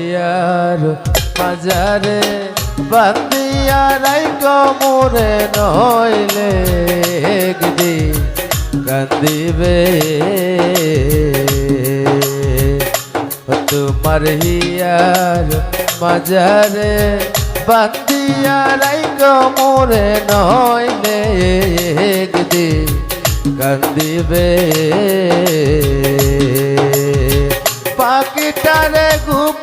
বান্দিয়ার বাজারে বান্দিয়ারাই কমরে নইলে একদিন কান্দিবে। তোমার হিয়ার বাজারে বান্দিয়ারাই কমরে নইলে একদিন কান্দিবে। পাকিটারে ঘুম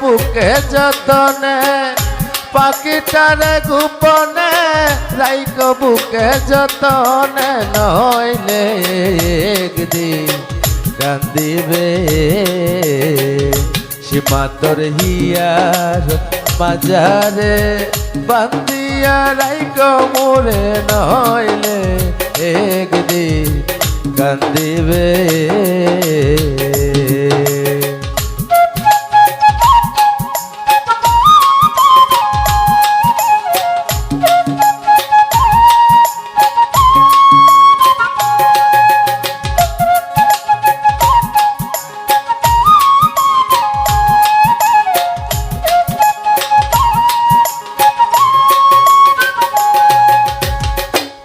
বুকে যতনে, পাখিটারে গোপনে, রাইক বুকে যতনে নইলে একদিন কান্দিবে। সীমাতর হিয়ার মাজারে বান্দিয়া রাইক মোরে নইলে একদিন কান্দিবে।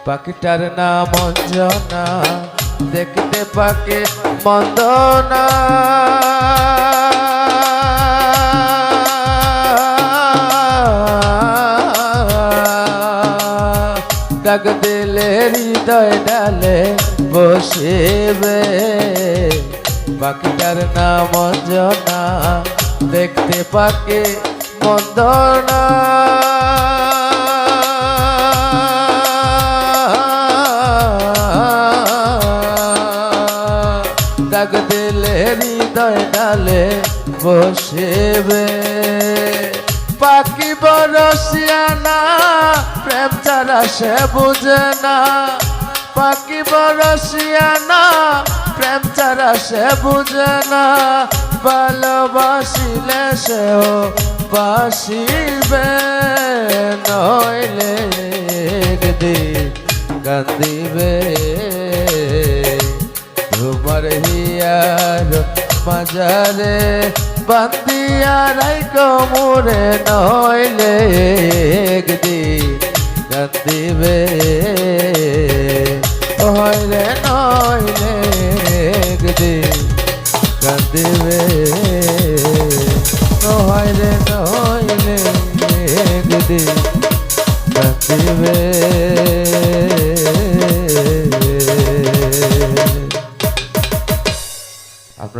পাখিটার নাম অঞ্জনা। দেখতে পাকে মন্দনা। ডাক দিলে হৃদয় ডালে বসেবে। পাখিটার নাম অঞ্জনা। দেখতে পাকে মন্দনা। হৃদয় ডালে বসেবে। পাখি বরসিয়ানা প্রেম ছাড়া সে বুঝে না। পাখি বরসিয়ানা প্রেম ছাড়া সে বুঝে না। ভালোবাসিলে সেও বাসিবে, নইলে একদিন কান্দিবে। তোমার হিয়ার মাজারে বান্দিয়া রাইক মোরে নইলে একদিন কান্দিবে হইলে নইলে একদিন কান্দিবে নইলে নইলে একদিন কান্দিবে